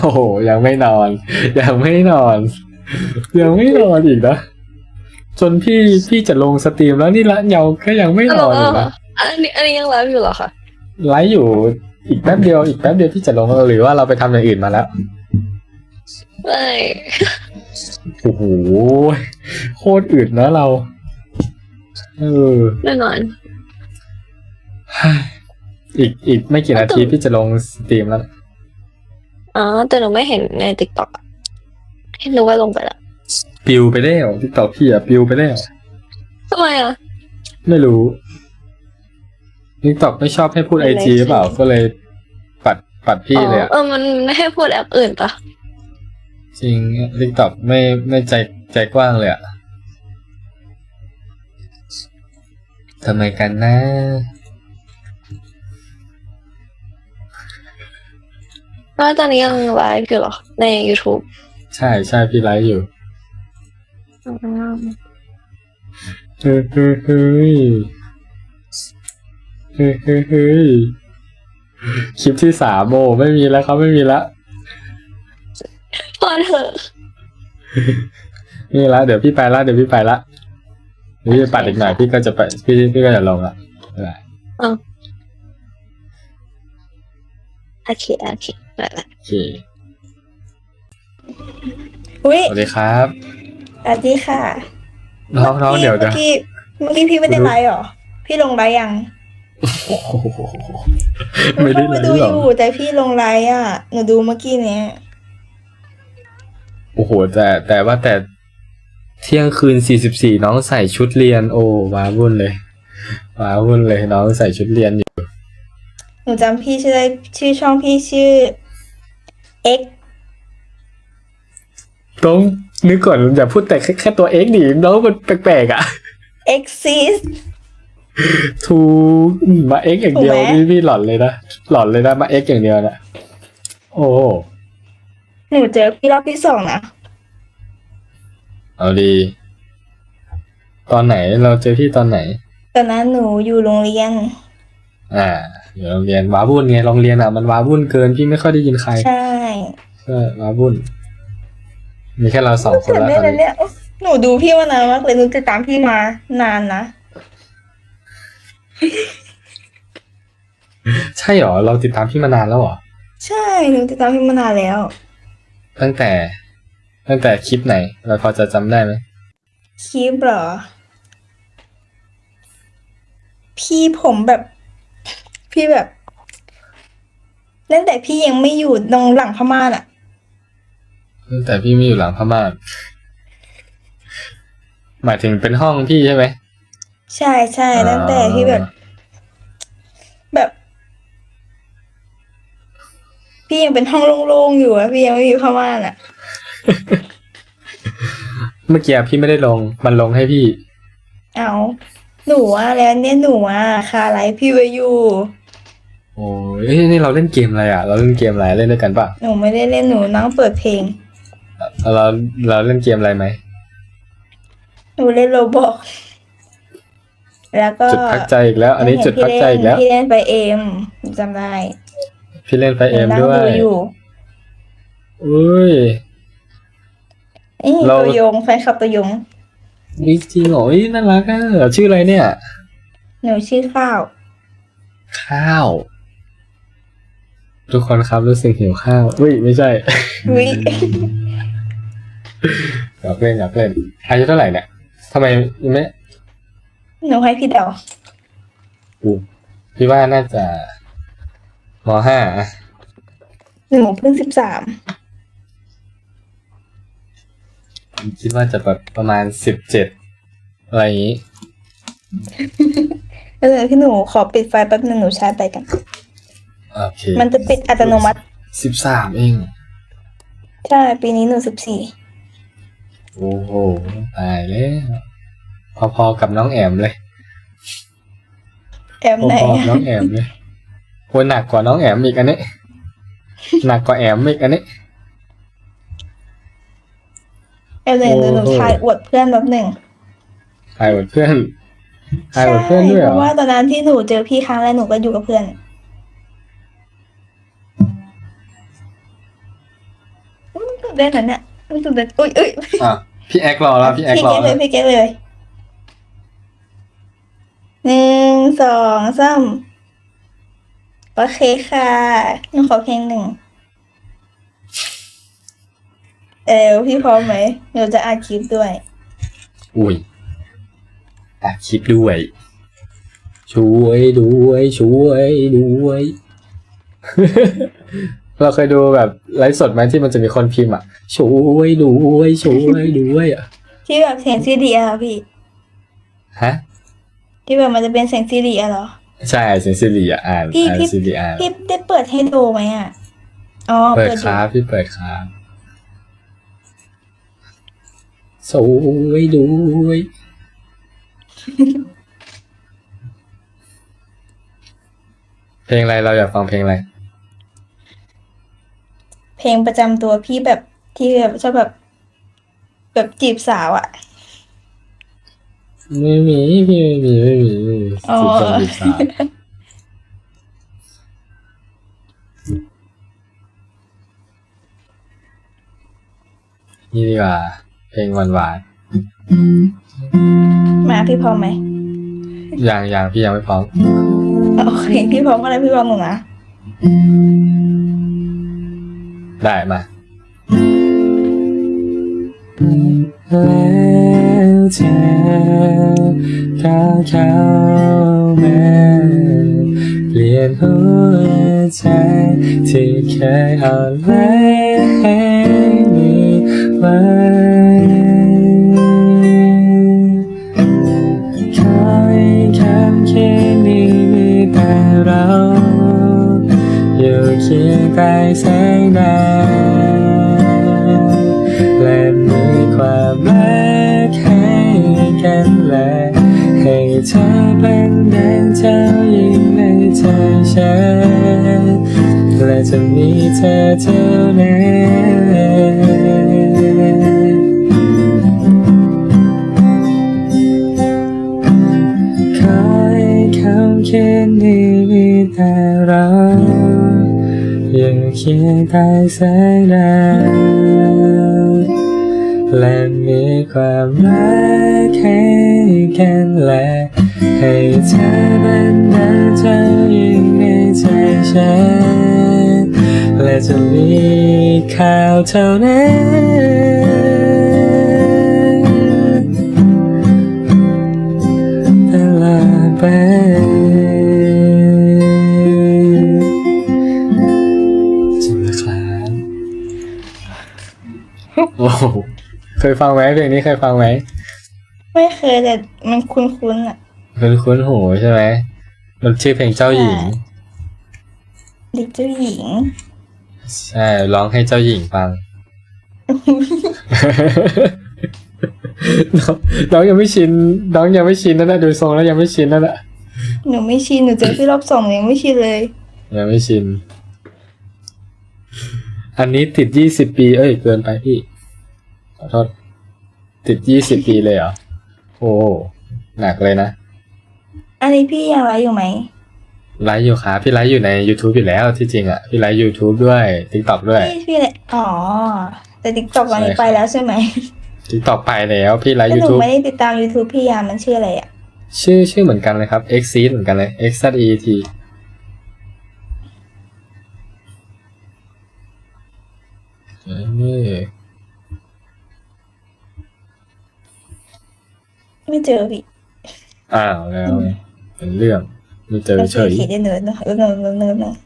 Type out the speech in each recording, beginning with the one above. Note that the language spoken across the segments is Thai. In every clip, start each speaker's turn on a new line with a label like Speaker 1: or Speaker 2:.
Speaker 1: โอ้โหยังไม่นอน ยังไม่นอน ยังไม่นอนอีกนะจนพี่พี่จะลงสตรีมแล้วนี่ละเยาก็ยังไม่นอนอีกนะ
Speaker 2: อันนี้อันนี้ยังไลฟ์อยู่เหรอคะ
Speaker 1: ไลฟ์อยู่อีกแป๊บเดียวอีกแป๊บเดียวที่จะลงหรือว่าเราไปทำอย่างอื่นมาแล้ว
Speaker 2: ไม่
Speaker 1: โอ้โหโคตรอึดนะเราเออ
Speaker 2: แน่นอน
Speaker 1: อีกอีกไม่กี่นาทีพี่จะลงสตรีมแล้ว
Speaker 2: อ๋อ แต่หนูไม่เห็นในติ๊กต็อกเห็นหนูว่าลงไปแล้ว
Speaker 1: ปิวไปแล้วทิกตอกพี่อะปิวไปแล้ว
Speaker 2: ทำไมอะ
Speaker 1: ไม่รู้ทิกตอกไม่ชอบให้พูดไอ
Speaker 2: ไม่
Speaker 1: จี
Speaker 2: ใช่
Speaker 1: หรือเปล่าก็เลยปัดปัดพี่เลยอะ
Speaker 2: เออมันไม่ให้พูดแอปอื่นปะ
Speaker 1: จริงทิกตอกไม่ไม่ใจใจกว้างเลยอะทำไมกันนะ
Speaker 2: แล้วตอนนี้ยังไลฟ์อยู่เหรอ ใน YouTube
Speaker 1: ใช่ใช่พี่ไลฟ์อยู่
Speaker 2: อืม
Speaker 1: เฮ้ยเฮ้ยเฮ้ยเฮ้ยเฮ้ยเฮ้ยคลิปที่สามโมไม่มีแล้วครับไม่มีแล้ว
Speaker 2: พอเถอะ
Speaker 1: นี่ละเดี๋ยวพี่ไปละเดี๋ยวพี่ไปละเดี๋ยวพี่จะปัดอีกหน่อยพี่ก็จะไปพี่พี่ก็จะลงละบ๊ายบาย
Speaker 2: โอเคโอเค
Speaker 1: โอเค
Speaker 3: อุ้ย
Speaker 1: สวัสดีครับ
Speaker 3: สวัสดีค่ะ
Speaker 1: น้องน้องเดี๋ยว
Speaker 3: เมื่
Speaker 1: เดี๋ยว
Speaker 3: อกี้เมื่อกี้พี่ไม่ได้ไลฟ์เหรอ พี่ลงไลฟ์ยัง
Speaker 1: โอ้โห
Speaker 3: หนู
Speaker 1: ไม่ได้
Speaker 3: เข้า
Speaker 1: เล
Speaker 3: ไปดู
Speaker 1: ย
Speaker 3: อ
Speaker 1: หรอยู่
Speaker 3: แต่พี่ลงไลฟ์อะ หนูดูเมื่อกี้เนี้ย
Speaker 1: โอ้โห แต่แต่ว่าแต่เที่ยงคืนสี่สิบสี่น้องใส่ชุดเรียน โอ้ว้าวุ่นเลยว้าวุ่นเลยน้องใส่ชุดเรียนอยู่
Speaker 3: หนูจำพี่ชื่อได้ชื่อช่องพี่ชื่อ X
Speaker 1: ต้องนึกก่อนอย่าพูดแต่แค่แค่ตัวเอ็กดิน้องมันแปลกๆอะ
Speaker 3: Exist
Speaker 1: ทูมาเอ็กอย่างเดียว
Speaker 3: ถูกไหม
Speaker 1: นี่พี่หลอนเลยนะหลอนเลยนะมาเอ็กอย่างเดียวนะโอ้
Speaker 3: หนูเจอพี่รอบที่สองนะ
Speaker 1: เอาดี ตอนไหนเราเจอพี่ตอนไหน
Speaker 3: ตอนนั้นหนูอยู่โรงเรียน
Speaker 1: อ่า อยู่โรงเรียนว้าวุ่นไงโรงเรียนอะมันว้าวุ่นเกินพี่ไม่ค่อยได้ยินใคร
Speaker 3: ใช่
Speaker 1: ก็ว้าวุ่น มีแค่เราสองคน
Speaker 3: จำ
Speaker 1: แล้ว
Speaker 3: ได้
Speaker 1: ตอน
Speaker 3: แล้ว
Speaker 1: นี้
Speaker 3: เนี่ยหนูดูพี่มานานมากเลยหนูติดตามพี่มานานนะ
Speaker 1: ใช่เหรอ เราติดตามพี่มานานแล้วเหรอ
Speaker 3: ใช่หนูติดตามพี่มานานแล้ว
Speaker 1: ตั้งแต่ ตั้งแต่คลิปไหน เราพอจะจำได้ไหม
Speaker 3: คลิปเหรอ พี่ผมแบบ พี่แบบตั้งแต่พี่ยังไม่อยู่ตรงหลังพม่านอะ
Speaker 1: ตั้ง แต่พี่ไม่อยู่หลังพม่านหมายถึงเป็นห้องพี่ใช่ไหม
Speaker 3: ใช่ใช่ตั้งแต่พี่แบบ แบบ พี่ยังเป็นห้องโล่งๆอยู่อะพี่ยังไม่มีพม่านอะ
Speaker 1: เมื่อกี้พี่ไม่ได้ลง มันลงให้พี่
Speaker 3: เอาหนูอะแล้วเนี่ยหนูอะคาไลฟ์พี่ไว้อยู่
Speaker 1: โอ้ยเอ้ยนี่เราเล่นเกมอะไรอะ เราเล่นเกมอะไรเล่นด้วยกันป่ะ
Speaker 3: หนูไม่ได้เล่นหนูนั่งเปิดเพลง
Speaker 1: เราเราเล่นเกมอะไรไหม
Speaker 3: หนูเล่นโรบอกแล้วก็
Speaker 1: จุดพักใจอีกแล้ว อันนี้จุดพักใจอีกแล้ว
Speaker 3: พี่เล่นไปเอ็มจำได้
Speaker 1: พี่เล่นไฟเอ็ม
Speaker 3: หนูนั่ง
Speaker 1: ด้วย
Speaker 3: อยู่
Speaker 1: อุ้ย
Speaker 3: เอ้ย
Speaker 1: เรา
Speaker 3: ตัวยงแฟนคลับตัวยง
Speaker 1: นี่จริงเหรอเอ้ยน่ารักอะชื่ออะไรเนี่ย
Speaker 3: หนูชื่อข้าว
Speaker 1: ข้าว ทุกคนครับรู้สึกหิวข้าว อุ้ยไม่ใช่
Speaker 3: วิ
Speaker 1: อยากเล่นอยากเล่นอายุเท่าไหร่เนี่ยทำไมยังไม่
Speaker 3: หนูให้พี่เดา
Speaker 1: อู้พี่ว่าน่าจะมห้าอะ
Speaker 3: หนูเพิ่งสิบสาม
Speaker 1: คิดว่าจะแบบประมาณสิบเจ็ดอะไรอย่างนี้
Speaker 3: แล้วเดี๋ยวพี่หนูขอปิดไฟแป๊บนึงหนูชาร์จไปกัน
Speaker 1: โอเค
Speaker 3: มันจะปิดอัตโนมัติ
Speaker 1: สิบสามเอง
Speaker 3: ใช่ ปีนี้หนูสิบสี่
Speaker 1: โอ้โห ตายแล้ว พอๆกับน้องแอมเลย
Speaker 3: แอม
Speaker 1: พ
Speaker 3: ไหน
Speaker 1: อๆกับน้องแอมเลยโหหนักกว่าน้องแอมอีกอันนี้ หนักกว่าแอมอีกอันนี้
Speaker 3: แอมไหนหนูหนู
Speaker 1: โอ้โห
Speaker 3: ทายอวดเพื่อนแป๊บหนึ่ง
Speaker 1: ถ่ายอวดเพื่อนถ่ายอวดเพื่อนด้วยเหร
Speaker 3: เพ
Speaker 1: อ
Speaker 3: ราะว่าตอนนั้นที่หนูเจอพี่ครั้งแรกหนูก็อยู่กับเพื่อนได้นะเนี่ย รู้สึกได้อุ้ยอุ้ย
Speaker 1: อะพี่แอครอแล้วพี่แอค
Speaker 3: พี่
Speaker 1: รอ
Speaker 3: เก็ตเล
Speaker 1: แล้
Speaker 3: ยวพี่เก็ตเลยหนึ่งสองสามโอเคค่ะหนูขอเพลงหนึ่งเอวพี่พร้อมไหมหนูจะอัดคลิปด้วย
Speaker 1: อุ้ยอะคิดด้วย ช่วยด้วยช่วยด้วย เราเคยดูแบบไลฟ์สดไหมที่มันจะมีคนพิมพ์อะช่วยด้วยช่วยด้วยอะ
Speaker 3: ที่แบบเสียงซีดีอะพี่
Speaker 1: ฮะ
Speaker 3: ที่แบบมันจะเป็นเสียงซีดีอะเหรอ
Speaker 1: ใช่เซนซิลีอะอ่าน
Speaker 3: พี่
Speaker 1: อ่าน
Speaker 3: พี่
Speaker 1: ซีรีอ่าน
Speaker 3: พี่ได้เปิดให้ดูไหมอะอ๋อ
Speaker 1: เปิด
Speaker 3: ดู
Speaker 1: ครับพี่เปิดครับช่วยด้วยเพลงอะไรเราอยากฟังเพลงอะไร
Speaker 3: เพลงประจำตัวพี่แบบที่แบบชอบแบบ แบบจีบสาวอะ
Speaker 1: ไม่มีพี่ไม่มีไม่มีไม่มี
Speaker 3: อ๋อ
Speaker 1: สิบคนสิบสามนี่ดีกว่า เพลงหวานหวาน
Speaker 3: มาพี่พร้อมไหม
Speaker 1: ๆยังยังพี่ยังไม่พร้อม
Speaker 3: โอเคพี่พร้อมอะไรพี่พร้อมหนูนะ
Speaker 1: ได้มาแล้วเธอกาเข้ามาเปลี่ยนหัวใจที่เคยอ่อนไหวให้มีไว้คอยคำแค่นี้มีแต่เรา ยู่เคียงใกล้แสงดดและมีความรักให้กันและให้เธอเป็นดังเจ้าหญิงในใจฉันและจะมีเธอเท่านั้น คียงใกล้แสงดาวและมีความรักให้กันและให้เธอเป็นดังเจ้าหญิงในใจฉันและจะมีข่าวเท่านั้น ฟังไหมเพลงนี้เคยฟังไหม
Speaker 3: ไม่เคยแต่มันคุ้นๆอะ
Speaker 1: คุ้นคุ้นหูใช่ไหมมันชื่อเพลงเจ้าหญิง
Speaker 3: เด็กเจ้าหญิง
Speaker 1: ใช่ร้องให้เจ้าหญิงฟังน้องน้องยังไม่ชินน้องยังไม่ชินนั่นแหละดูทรงแล้วยังไม่ชินนั่นแหละ
Speaker 3: หนูไม่ชินหนูเจอพี่รอบสองหนูยังไม่ชินเลย
Speaker 1: ยังไม่ชิน อันนี้ติดยี่สิบปี เอ้ยเกินไปพี่ขอโทษ ติดยี่สิบปีเลยเหรอ โอ้ หนักเลยนะ
Speaker 3: อันนี้พี่ยังไลฟ์อยู่ไหม
Speaker 1: ไลฟ์อยู่ครับพี่ไลฟ์อยู่ใน YouTube อยู่แล้วที่จริงอะ พี่ไลฟ์ YouTube ด้วย TikTok ด้วย
Speaker 3: พี่พี่เลยอ๋อ แต่ติ๊กต็อกตอนนี้
Speaker 1: ใช่ครับ
Speaker 3: ไปแล้วใช่ไหม
Speaker 1: TikTok ไปแล้ว พี่ไลฟ์
Speaker 3: แต่หนู
Speaker 1: YouTube
Speaker 3: ไม่ได้ติดตาม YouTube พี่ยามันชื่ออะไรอะ
Speaker 1: ชื่อชื่อเหมือนกันเลยครับ X Seed เหมือนกันเลย X Z E T เไม่
Speaker 3: เจอพี่
Speaker 1: อ้าวแล้ว เป็นเรื่องไม่เจอเฉย
Speaker 3: เขียนได้เนิร์ดเนอะเนิร์ดเนิร์ดเนิร์ดเนิร์ด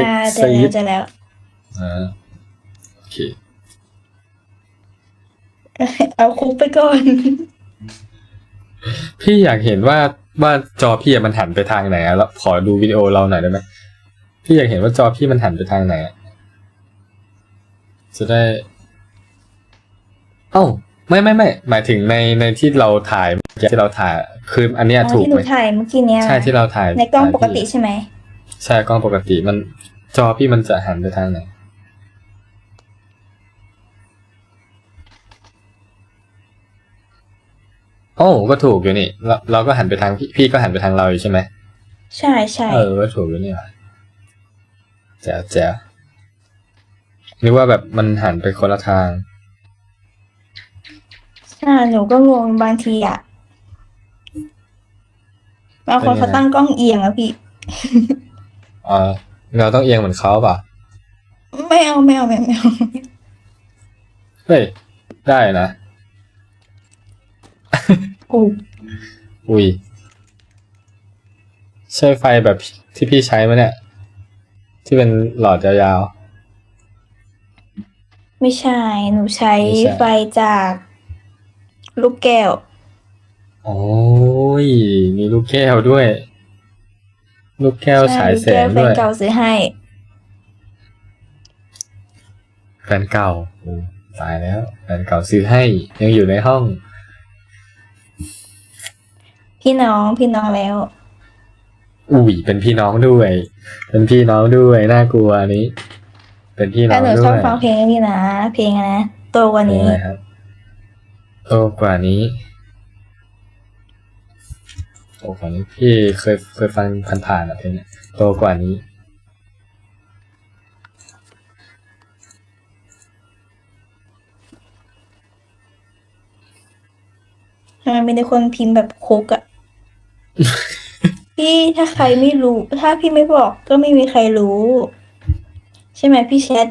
Speaker 1: X
Speaker 3: อ่าเจอแล้ว
Speaker 1: Seed
Speaker 3: เจอแล้ว
Speaker 1: อ่าโอเค
Speaker 3: เอาคุกไปก่อน
Speaker 1: พี่อยากเห็นว่าว่าจอพี่อะมันหันไปทางไหนอะแล้วขอดูวิดีโอเราหน่อยได้ไหมพี่อยากเห็นว่าจอพี่มันหันไปทางไหนอะจะได้ เอ้าไม่ไม่ไม่หมายถึงในในที่เราถ่ายเมื่อกี้ที่เราถ่ายคืออันเนี้ย
Speaker 3: อ๋อ
Speaker 1: ถูก
Speaker 3: ที่ห
Speaker 1: ไห
Speaker 3: นู
Speaker 1: ม
Speaker 3: ถ่ายเมื่อกี้เนี้ย
Speaker 1: ใช่ที่เราถ่าย
Speaker 3: ในกล้อง
Speaker 1: ถ่าย
Speaker 3: ปกติใช่ไหม
Speaker 1: ใช่กล้องปกติมันจอพี่มันจะหันไปทางไหนโอ้ก็ถูกอยู่นี่เราเราก็หันไปทางพี่พี่ก็หันไปทางเราอยู่ใช่ไหม
Speaker 3: ใช่ใช่
Speaker 1: เออก็ถูกอยู่นี่หว่าแจ๋วแจ๋วนึกว่าแบบมันหันไปคนละทาง
Speaker 3: ใช่หนูก็งงบางทีอะบางคน
Speaker 1: เป็นยังไง
Speaker 3: เขาตั้งกล้องเอียงอะพี่
Speaker 1: อ๋อเราต้องเอียงเหมือนเขาเปล่ะ
Speaker 3: ไม่เอาไม่เอาไม่เอาไม่เอา
Speaker 1: เฮ้ย ได้นะ
Speaker 3: โอ้
Speaker 1: อุ้ย ใช่ไฟแบบที่พี่ใช้ไหมเนี่ย ที่เป็นหลอดยาว
Speaker 3: ไม่ใช่ หนูใช้
Speaker 1: ไม่ใช่
Speaker 3: ไฟจาก ลูกแก้ว
Speaker 1: ๆโอ้ย มีลูกแก้วด้วย ลูกแก้วฉายแสง
Speaker 3: ใช่ลูกแก้วแฟ
Speaker 1: ด้
Speaker 3: น
Speaker 1: วย
Speaker 3: เก่าซื้อให้
Speaker 1: แฟนเก่าโอ้ตายแล้ว แฟนเก่าซื้อให้ ยังอยู่ในห้อง
Speaker 3: พี่น้องพี่น้องแล้ว
Speaker 1: อุ้ยเป็นพี่น้องด้วย เป็นพี่น้องด้วย น่ากลัวอันนี้ เป็นพี่น้
Speaker 3: แต่
Speaker 1: อง
Speaker 3: หนู
Speaker 1: ด้
Speaker 3: ชอ
Speaker 1: ว
Speaker 3: บ
Speaker 1: ย
Speaker 3: ฟังเพลงนี่นะ เพลงอะไรนะโตกว่า
Speaker 1: เพลง
Speaker 3: นี้
Speaker 1: อะไรครับ โตกว่านี้โตกว่านี้พี่เคยเคยฟังผ่านๆอะเพลงเนี้ยโตกว่านี้
Speaker 3: ทำไมมีแต่คนพิมพ์แบบคุกอะ พี่ถ้าใครไม่รู้ ถ้าพี่ไม่บอกก็ไม่มีใครรู้ ใช่ไหมพี่แชท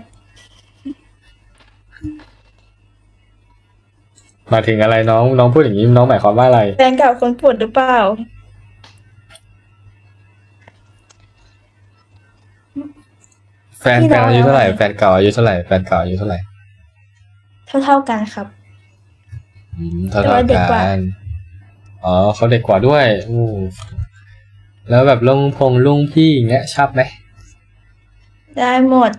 Speaker 1: มาถึงอะไรน้องน้องพูดอย่างนี้น้องหมายความว่าอะไร
Speaker 3: แฟนเก่าคนปวดหรือเปล่า
Speaker 1: แฟน
Speaker 3: พี่
Speaker 1: แฟ
Speaker 3: น้
Speaker 1: น
Speaker 3: อง
Speaker 1: อายุเท่าไหร่
Speaker 3: แล้วไง
Speaker 1: แฟนเก่าอายุเท่าไหร่แฟนเก่าอายุเท่าไหร่
Speaker 3: เท่าเท่าๆกันครับ
Speaker 1: อืมเท่า
Speaker 3: แต่
Speaker 1: เท่า
Speaker 3: ว่าเด็กก
Speaker 1: กั
Speaker 3: ว่า
Speaker 1: นอ๋อเขาเด็กกว่าด้วยอู้แล้วแบบลุงพงลุงพี่อย่างเงี้ยชอบไหม
Speaker 3: ได้หมด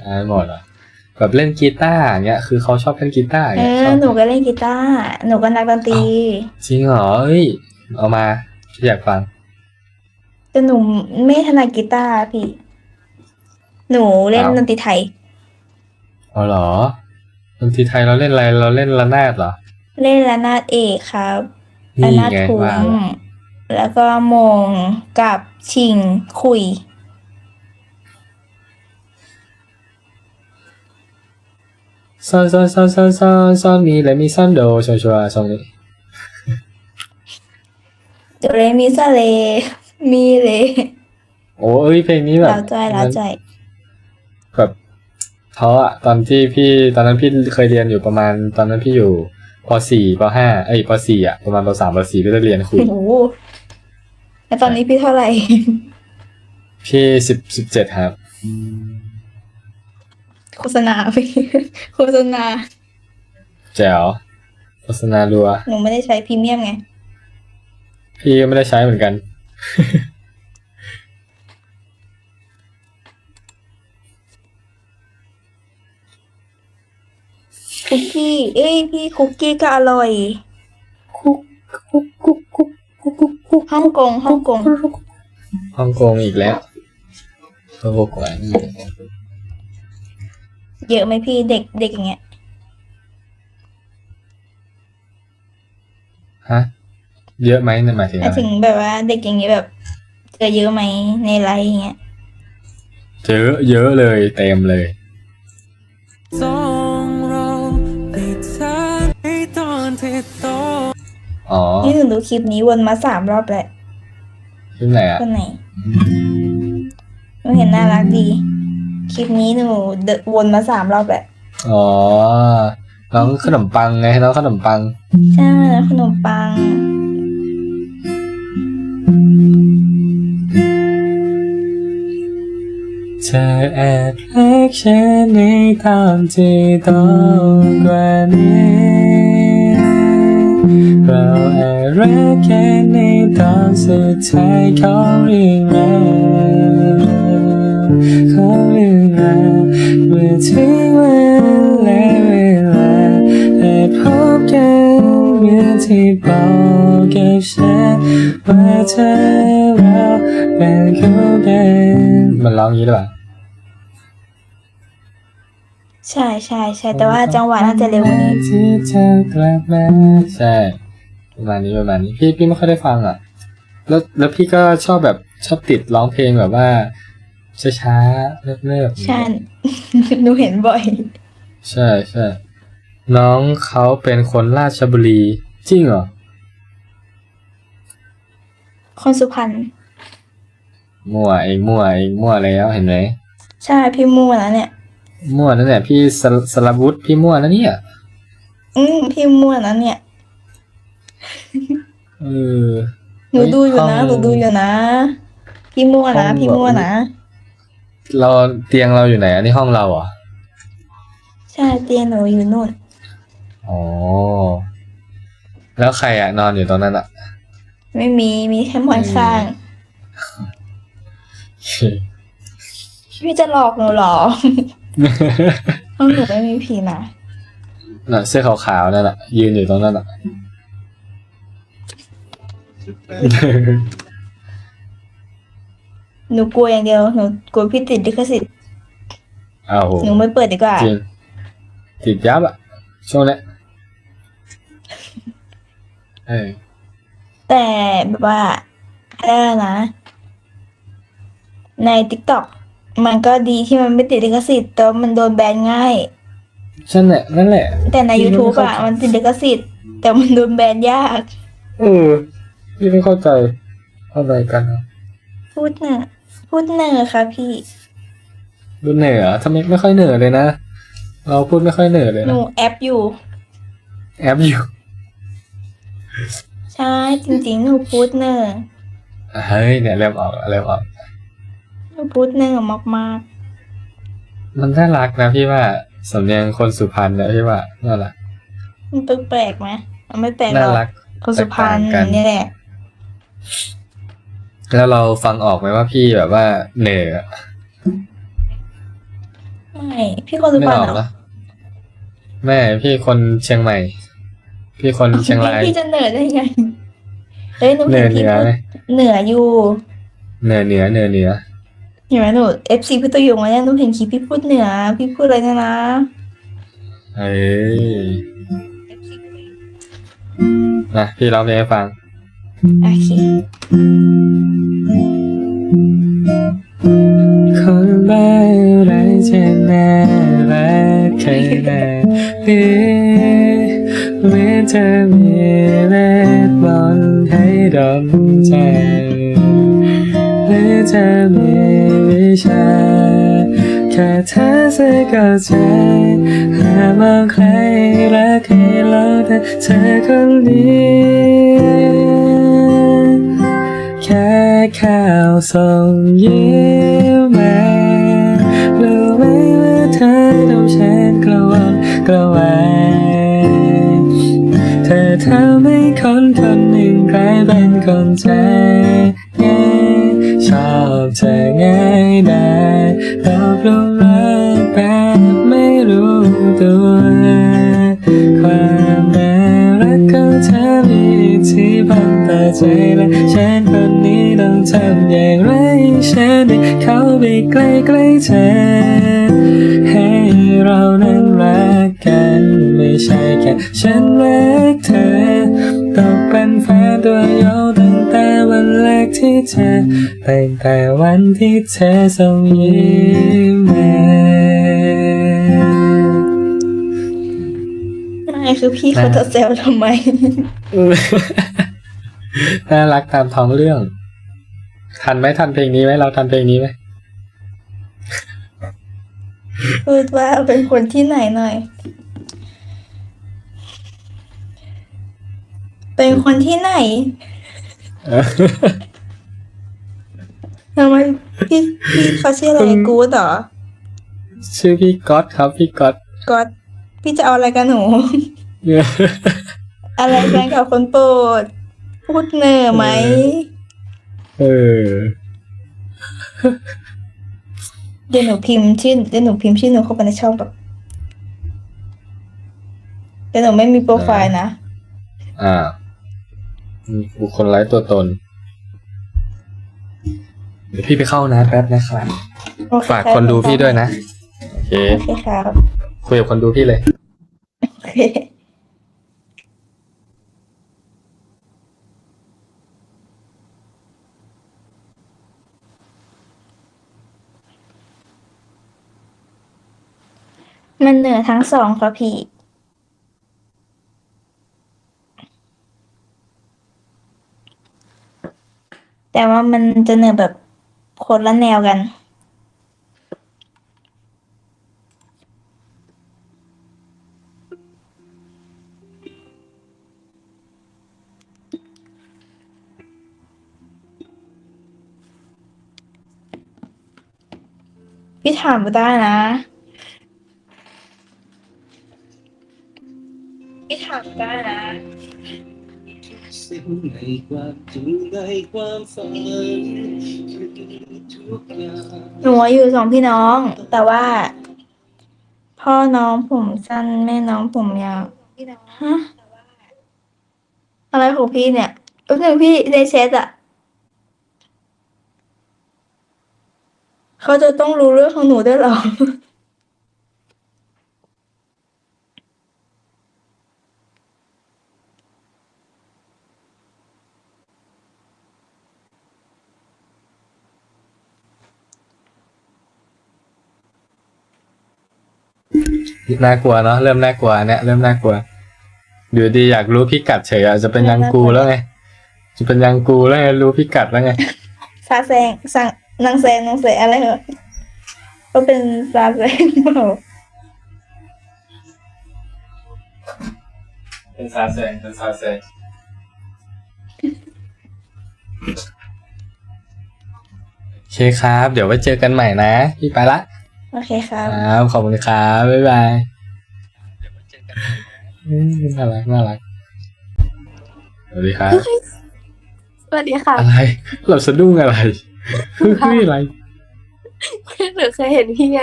Speaker 1: ได้หมดอะ แบบเล่นกีตาร์อย่างเงี้ยคือเขาชอบเล่นกีตาร์อย่าง
Speaker 3: เอ
Speaker 1: เงี้ยช
Speaker 3: อ
Speaker 1: อบ
Speaker 3: หนูก็เล่นกีตาร์หนูก็นักดนตรี
Speaker 1: จริงเหรอเอ้ยเอามาพี่อยากฟัง
Speaker 3: แต่หนูไม่ถนัดกีตาร์พี่ หนูเล่น
Speaker 1: อ้าว
Speaker 3: ดนตรีไทย
Speaker 1: อ๋อเหรอดนตรีไทยเราเล่นอะไรเราเล่นระนาดเหรอ
Speaker 3: เล่นระนาดเอกครับระ
Speaker 1: นี่
Speaker 3: นาด
Speaker 1: ไง
Speaker 3: ทุ้
Speaker 1: ว่า
Speaker 3: มแล้วก็โมงกับชิงคุย
Speaker 1: ซอนซอนซอนซอนซอนซอนมีและมีซอนโดชัวร์ๆตรงนี้
Speaker 3: โดเรมีซาเล มีเล
Speaker 1: โอ้เอ้ยเพลงนี้แบบ
Speaker 3: แล้วใจแล้วใจ
Speaker 1: แบบท้ออะตอนที่พี่ตอนนั้นพี่เคยเรียนอยู่ประมาณ ตอนนั้นพี่อยู่ปสี่ปห้าเอ้ยปสี่อะประมาณปสามปสี่ก็จะเรียนคุย
Speaker 3: โอ้โหแล้วตอนนี้พี่เท่าไหร่
Speaker 1: พี่สิบสิบเจ็ดครับ
Speaker 3: โฆษณาพี่โฆษณา
Speaker 1: แจ๋วโฆษณารัว
Speaker 3: หนูไม่ได้ใช้พรีเมียมไง
Speaker 1: พี่ก็ไม่ได้ใช้เหมือนกัน
Speaker 3: คุกกี้ เอ้ยพี่คุกกี้ก็อร่อย
Speaker 1: คุกคุกคุกคุกคุกคุกคุก
Speaker 3: ฮ่องกงฮ่องกง
Speaker 1: ฮ่องกงอีกแล้วฮ่องกงกว่านี่
Speaker 3: เยอะไหมพี่เด็กเด็กอย่างเงี้ย
Speaker 1: ฮะ เยอะไหมเนี่ยหมายถึง
Speaker 3: ห
Speaker 1: อะ
Speaker 3: มาย
Speaker 1: ไร
Speaker 3: ถึงแบบว่าเด็กอย่างเงี้ยแบบเจอเยอะไหมในไลฟ์อย่างเงี้ย
Speaker 1: เยอะเยอะเลยเต็มเลย
Speaker 4: ต้องรอติดเธอในตอนที่โต
Speaker 1: อ๋อ
Speaker 3: นี่หนูดูคลิปนี้วนมาสามรอบแล้ว
Speaker 1: ขึ้นไหนอะ
Speaker 3: คนไหนหนูเห็นน่ารักดี คลิปนี้หนูเดนวนมาสามรอบแล้ว
Speaker 1: อ๋อ น้องขนมปังไง น้องขนมปัง
Speaker 3: ใช่ขนมปัง
Speaker 1: เธอแอบรักฉันในตอนที่ต้องกว่านี้เราแอบรักแค่ในตอนสุดท้ายของเรื่องราว ของเรื่องราวเมื่อถึงวันและเวลาได้พบกันเหมือนที่บอกกับฉันว่าเธอเราเป็นคู่กันมันร้องอย่างนี้หรือเปล่า
Speaker 3: ใช่ใช่ใช่แต่ว่าจังหวะน่าจะเร็วกว่านี้
Speaker 1: ที่เธอกลับมาใช่ประมาณนี้ประมาณนี้พี่พี่ไม่ค่อยได้ฟังอะ แล้วแล้วพี่ก็ชอบแบบชอบติดร้องเพลงแบบว่า ช้าๆเนิบๆ
Speaker 3: ใช่หนูเห็นบ่อย
Speaker 1: ใช่ใช่น้องเขาเป็นคนราชบุรี จริงเหรอ
Speaker 3: คนสุพรรณ
Speaker 1: มั่วเองมั่วเองมั่วแล้วเห็นไหม
Speaker 3: ใช่พี่มั่วนะเนี่ย
Speaker 1: มั่วนั่นแหละพี่สลสลบุตรพี่มั่วนะเนี่ย
Speaker 3: อืมพี่มั่วนะเนี่ย
Speaker 1: เออ
Speaker 3: หนูดูอยู่นะ
Speaker 1: ห้อง
Speaker 3: หนูดูอยู่นะ พี่มั่วนะ
Speaker 1: ห้อง
Speaker 3: พี่มั่วนะ
Speaker 1: เราเตียงเราอยู่ไหนอันนี้ห้องเราเหรอ
Speaker 3: ใช่เตียงหนูอยู่นู่น
Speaker 1: อ๋อแล้วใครอะนอนอยู่ตรงนั้นอะ
Speaker 3: ไม่มีมีแค่หมอนข้างพี่จะหลอกหนูเหรอห้องหนูไม่มีผีนะ
Speaker 1: น่ะเสื้อขาวๆนั่นแหละยืนอยู่ตรงนั้นอะ
Speaker 3: หนูกลัวอย่างเดียวหนูกลัวพี่ติดลิขสิทธิ์
Speaker 1: อ้าวโห
Speaker 3: หนูไม่เปิดดีกว่า
Speaker 1: จริงติดยับอะช่วงเนี้ยเออ
Speaker 3: แต่แบบว่าอะไรนะ ใน t ิ k t o k มันก็ดีที่มันไม่ติดลิขสิทธิ์แต่ว่ามันโดนแบนง่าย
Speaker 1: ฉันแหละนั่นแหละ
Speaker 3: แต่ใน
Speaker 1: พี่ไม่
Speaker 3: YouTube
Speaker 1: เข้า
Speaker 3: อะ
Speaker 1: ใจ
Speaker 3: มันติดลิขสิทธิ์แต่มันโดนแบนยาก
Speaker 1: เออพี่ไม่เข้าใจอะไรกันอะ
Speaker 3: พูดเนอะ พูดเนอะค่ะพี่
Speaker 1: ดูเหนื่อยเหรอทำไมไม่ค่อยเหนื่อยเลยนะ เราพูดไม่ค่อยเหนื่อยเลย
Speaker 3: ห
Speaker 1: นะ
Speaker 3: นูแอปอยู่
Speaker 1: แอปอยู่
Speaker 3: ใช่ จริงๆ หนูพูดเนอะ
Speaker 1: เฮ้ยเนี่ยเริ่มออกแล้วเริ่มออก
Speaker 3: หนูพูดเนอะมาก
Speaker 1: มันน่ารักนะพี่ว่าสำเนียงคนสุพรรณเนี่ยพี่ว่าน่ารัก
Speaker 3: ๆ มันแปลกๆไหมมันไม่แปลกหร
Speaker 1: น่า
Speaker 3: อก
Speaker 1: รัก
Speaker 3: คนสุพรรณ
Speaker 1: แตกต่างกัน
Speaker 3: นี่แหละ
Speaker 1: แล้วเราฟังออกไหมว่าพี่แบบว่าเหนื่อยอะ
Speaker 3: ไม่พี่คนสุ
Speaker 1: ไม่
Speaker 3: พรรณ
Speaker 1: ออก
Speaker 3: เหรอ
Speaker 1: นะแม่พี่คนเชียงใหม่ พี่คนเชียงราย
Speaker 3: พี่จะเหนื่อยได้ไงเฮ้ยหนู
Speaker 1: เหนื่
Speaker 3: เห็
Speaker 1: อนย
Speaker 3: พี่
Speaker 1: เหนือ
Speaker 3: พูด
Speaker 1: ไหม
Speaker 3: เหนืออยู่
Speaker 1: เหนื่อยเหนือเหนื่อยเหนือ
Speaker 3: เห็นไหมหนูเอฟซีพี่ตัวอยู่มาเนี่ยหนูเห็นคลิปพี่พูดเหนือ พี่พูดอะไรเนี่ยนะ
Speaker 1: เอ้ยนะพี่ร้องเพลงให้ฟัง
Speaker 3: โอเค
Speaker 1: คนบ้าอะไรจะน่ารักแค่ไหนดีเมื่อเธอมีเวทมนต์ให้ดมใจหรือเธอมีวิชาแค่เธอสักเข้าใจหามองใครรักให้รอแต่เธอคนเดียว แค่ข่าวส่งยิ้มมารู้ไหมว่าเธอทำฉันกระวนกระวายเธอทำให้คนคนหนึ่งกลายเป็นคนใจง่ายชอบเธอง่ายได้ตกหลุมรักแบบไม่รู้ตัวความน่ารักของเธอมีอิทธิพลต่ใจ เข้าไปใกล้เธอ ให้เรานั้นรักกัน ไม่ใช่แค่ฉันรักเธอต้องเป็นแฟนตัวยงตั้งแต่วันแรกที่เธอตั้งแต่วันที่เธอส่งยิ้มมา
Speaker 3: ไม่คือพี่เขาจะแซวทำไม
Speaker 1: น่ารักตามท้องเรื่อง ทันไหมทันเพลงนี้ไหมเราทันเพลงนี้ไหม
Speaker 3: พูดว่าเป็นคนที่ไหนหน่อย เป็นคนที่ไหน
Speaker 1: เออ
Speaker 3: ทำไมพี่พี่เขาชื่ออะไร
Speaker 1: คุณ
Speaker 3: กูดเหรอ
Speaker 1: ชื่อพี่ก๊อตครับ พี่ก๊อต
Speaker 3: ก็อดพี่จะเอาอะไรกันหนู
Speaker 1: เนี่ย
Speaker 3: อะไรแฟนกับคนโปรด พูดเนอไหม
Speaker 1: เออ
Speaker 3: เดี๋ยวหนูพิมพ์ชื่อเดี๋ยวหนูพิมพ์ชื่อหนูเข้าไปในช่องแบบเดี๋ยวหนูไม่มีโปรไฟล์นะ
Speaker 1: อ่าบุคคลไร้ตัวตน เดี๋ยวพี่ไปเข้านะแป๊บนะครับ
Speaker 3: โอเฝา
Speaker 1: กคนดูพี่ด้วยนะ โอเค
Speaker 3: โอเคครับ
Speaker 1: คุยกับคนดูพี่เลย
Speaker 3: โอเค มันเหนือทั้งสองค่ะพี่ แต่ว่ามันจะเหนือแบบคนละแนวกัน พี่ถามได้นะ พี่ถามได้นะ
Speaker 5: สิ่งในความจริงในความฝันคือทุกอย่าง
Speaker 3: หนูอยู่สองพี่น้อง แต่ว่า พ่อน้องผมสั้นแม่น้องผมยาวฮะอะไรของพี่เนี่ยแป๊บนึงพี่ในแชทอะเขาจะต้องรู้เรื่องของหนูด้วยหรอ
Speaker 1: น่ากลัวเนาะเริ่มน่ากลัวเนี่ยเริ่มน่ากลัวอยู่ดีอยากรู้พิกัดเฉยอะจะเป็นยังกูแล้วไงจะเป็นยังกูแล้วไงรู้พิกัดแล้วไง
Speaker 3: ซาแซงสั่งนางแซงนางแซงอะไรเหรอก็เป็นซาแซงเปล่า
Speaker 1: เป็นซาเซงเป็นซาเซงโอเคครับ เดี๋ยวไว้เจอกันใหม่นะ พี่ไปละ
Speaker 3: โอเคครับ
Speaker 1: ครับขอบคุณครับบ๊ายบายอืมน่ารักน่ารักสวัสดีครับ
Speaker 2: สวัสดีค่ะ
Speaker 1: อะไรเราสะดุ้งอะไรเฮ้ยอะไร
Speaker 2: หนูเคยเห็นพี่ไง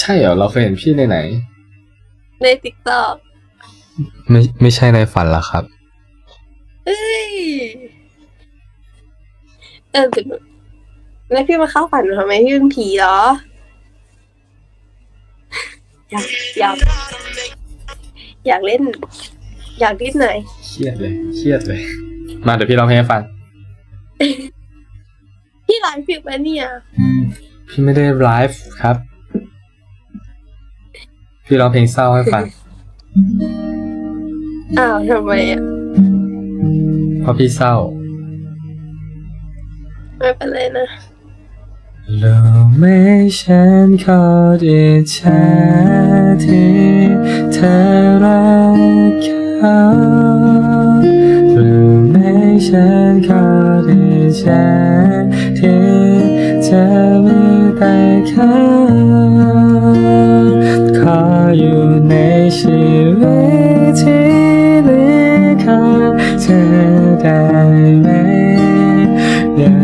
Speaker 1: ใช่เหรอเราเคยเห็นพี่ในไหน
Speaker 2: ในติ๊กต็อก
Speaker 1: ไม่ไม่ใช่ในฝันหรอครับ
Speaker 2: เอ้ยเออแต่หนูแล้วพี่มาเข้าฝันหนูทำไมพี่เป็นผีเหรอ อยากอยากอยากเล่น อยากดิ้นหน่อย
Speaker 1: เครียดเลยเครียดเลย มาเดี๋ยวพี่ร้องเพลงให้ฟัง
Speaker 2: พี่ไลฟ์ฟิกปะเนี่ย
Speaker 1: พี่ไม่ได้ไลฟ์ครับ พี่ร้องเพลงเศร้าให้ฟัง
Speaker 2: อ้าวทำไมอะ
Speaker 1: เพราะพี่เศร้า
Speaker 2: ไม่เป็นไรนะ
Speaker 1: รู้ไหมฉันขออิจฉาที่เธอรักเขารู้ไหมฉันขออิจฉาที่เธอมีแต่เขาขออยู่ในชีวิตที่เหลือของเธอได้ไหม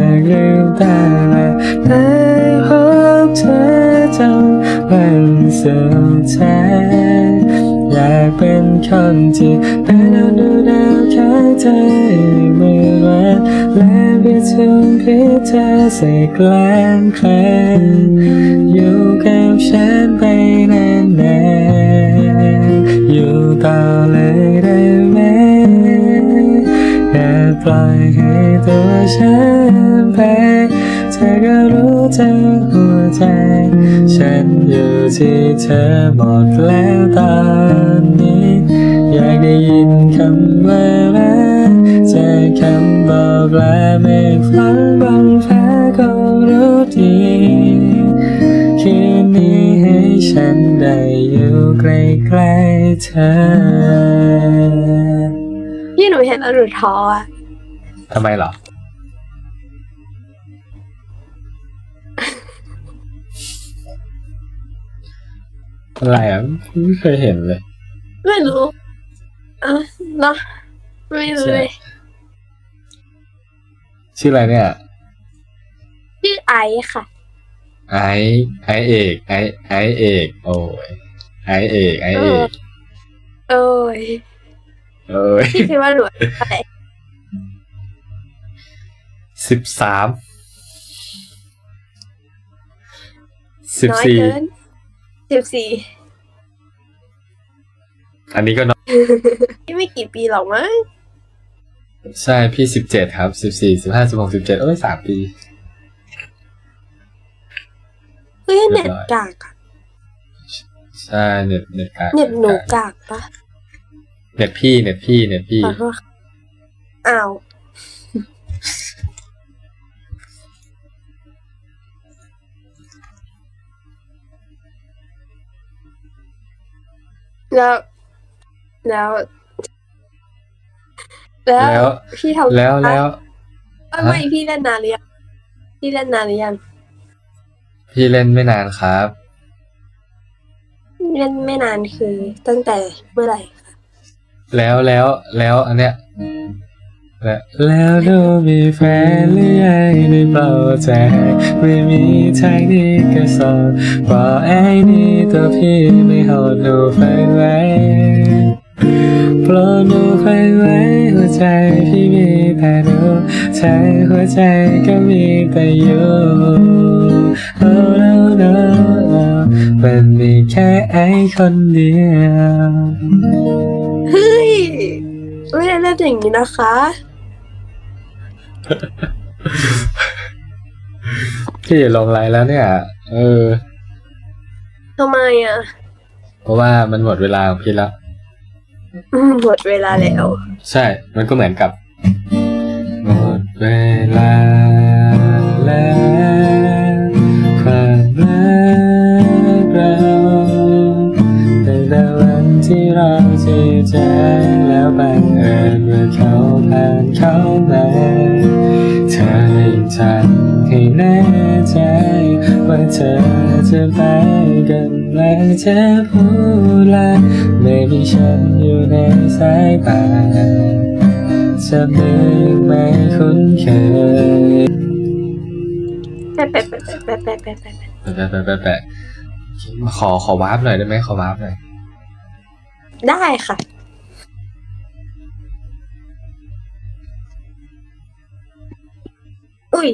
Speaker 1: ากลืมตาและได้พบเธอจนวันสุดท้ายอยากเป็นคนที่ได้ดาวดูดาวข้างเธอเมื่อวันและไปถึงพิเธอสักกลางครั้งอยู่กับฉันไปนานๆอยู่ต่อเลยได้ไหม ปล่อยให้ตัวฉันไปเธอก็รู้ทั้งหัวใจ ฉันอยู่ที่เธอหมดแล้วตอนนี้ อยากได้ยินคำว่ารักจากคำบอกลาเมฆฝนบนฟ้าก็รู้ดีคืนนี้ให้ฉันได้อยู่ใกล้ๆเธอ
Speaker 2: พี่หนูเห็นแล้วหนูท้ออะ
Speaker 1: ทำไมเหรอ อะไรอะ ไม่เคยเห็นเลย
Speaker 2: ไม่รู้เออเนาะไม่รู้เลย
Speaker 1: ชื่ออะไรเนี่ย
Speaker 2: ชื่อไอซ์ค่ะ
Speaker 1: ไอไอเอกไอไอเอกโอ้ยไอเอกไอเอก
Speaker 2: โอ้ย
Speaker 1: เอ้ย
Speaker 2: พี่คิดว่าหนูอะไร
Speaker 1: สิบสามสิบ
Speaker 2: น้อย
Speaker 1: สี่
Speaker 2: เกินสิบสี่
Speaker 1: อันนี้ก็น้อย
Speaker 2: พี่ไม่กี่ปีหรอกมั้ง
Speaker 1: ใช่พี่สิบเจ็ดครับสิบสี่สิบห้าสิบหกสิบเจ็ดเอ้ยสามปี
Speaker 2: เฮ้ย
Speaker 1: เรี
Speaker 2: เน็
Speaker 1: ย
Speaker 2: ต
Speaker 1: บร้อย
Speaker 2: กากอะ
Speaker 1: ใใช่เน็ตเน็ตกาก
Speaker 2: เน็ตหนูกากปะ
Speaker 1: เน็ตพี่เน็ตพี่เน็ตพี่
Speaker 2: ขอโทษค่ะอ้าว แล้ว แล้ว แล้ว
Speaker 1: แล้ว
Speaker 2: พี่ทำ
Speaker 1: แล้วแล้ว
Speaker 2: ไม่ไม่พี่เล่นนานหรือยังพี่เล่นนานหรือยัง
Speaker 1: พี่เล่นไม่นานครับ
Speaker 2: เล่นไม่นานคือตั้งแต่เมื่อไหร่คะ
Speaker 1: แล้วแล้วแล้วอันเนี้ย แล้วแล้วดูมีแฟนหรือยังได้เปล่าใจไม่มีทางนี้ก็สอนบอกไอ้นี่ตัวพี่ไม่หดดูแฟนไว้โปรดดูแฟนไว้หัวใจพี่มีแต่ดูใช้หัวใจก็มีแต่อยู่ Oh no no no มันมีแค่ไอ้คนเดียว
Speaker 2: เฮ้ยไม่ได้เล่นอย่างนี้นะคะ
Speaker 1: พี่ลงไลน์แล้วเนี่ย เออ
Speaker 2: ทำไมอะ
Speaker 1: เพราะว่ามันหมดเวลาของพี่แล้ว
Speaker 2: อืมหมดเวลาแล้ว
Speaker 1: ใช่ มันก็เหมือนกับ หมดเวลาแล้วความรักเราตั้งแต่วันที่เราจีบใจแล้วบังเอิญว่าเขาผ่านเข้ามาเธอ ยังจำให้แน่ใจว่าเธอจะไปกันแล้วจะพูดละไม่มีฉันอยู่ในสายตาจะมือไม่คุ้นเคย
Speaker 2: แปะแปะแปะแปะแปะแปะแปะแปะ
Speaker 1: แปะแปะแปะแปะขอขอวาร์ปหน่อยได้ไหมขอวาร์ปหน่อย
Speaker 2: ได้ค่ะ อุ้ย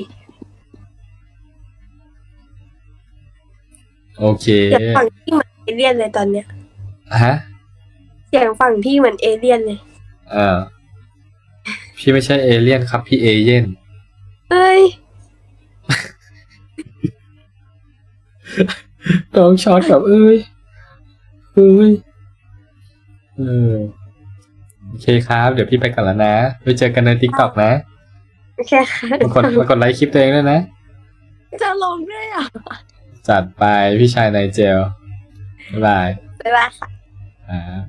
Speaker 1: โอเค
Speaker 2: เสียงฝั่งพี่เหมือนเอเลี่ยนเลยตอนเนี้ย
Speaker 1: ฮะ
Speaker 2: เสียงฝั่งพี่เหมือนเอเลี่ยนเลย
Speaker 1: เออ พี่ไม่ใช่เอเลี่ยนครับ พี่เอเย่น
Speaker 2: เอ้ย
Speaker 1: ต้องช็อตกับเอ้ยเอ้ยเออโอเคครับ เดี๋ยวพี่ไปก่อนแล้วนะไว้เจอกันในทิกตอกนะ
Speaker 2: โอเคค่ะ
Speaker 1: มากดมากดไลค์คลิปตัวเองด้วยนะ
Speaker 2: จะลงด้วยอะ
Speaker 1: จัดไปพี่ชายนายเจลบ๊ายบาย
Speaker 2: บ๊ายบายค่ะ
Speaker 1: ครับ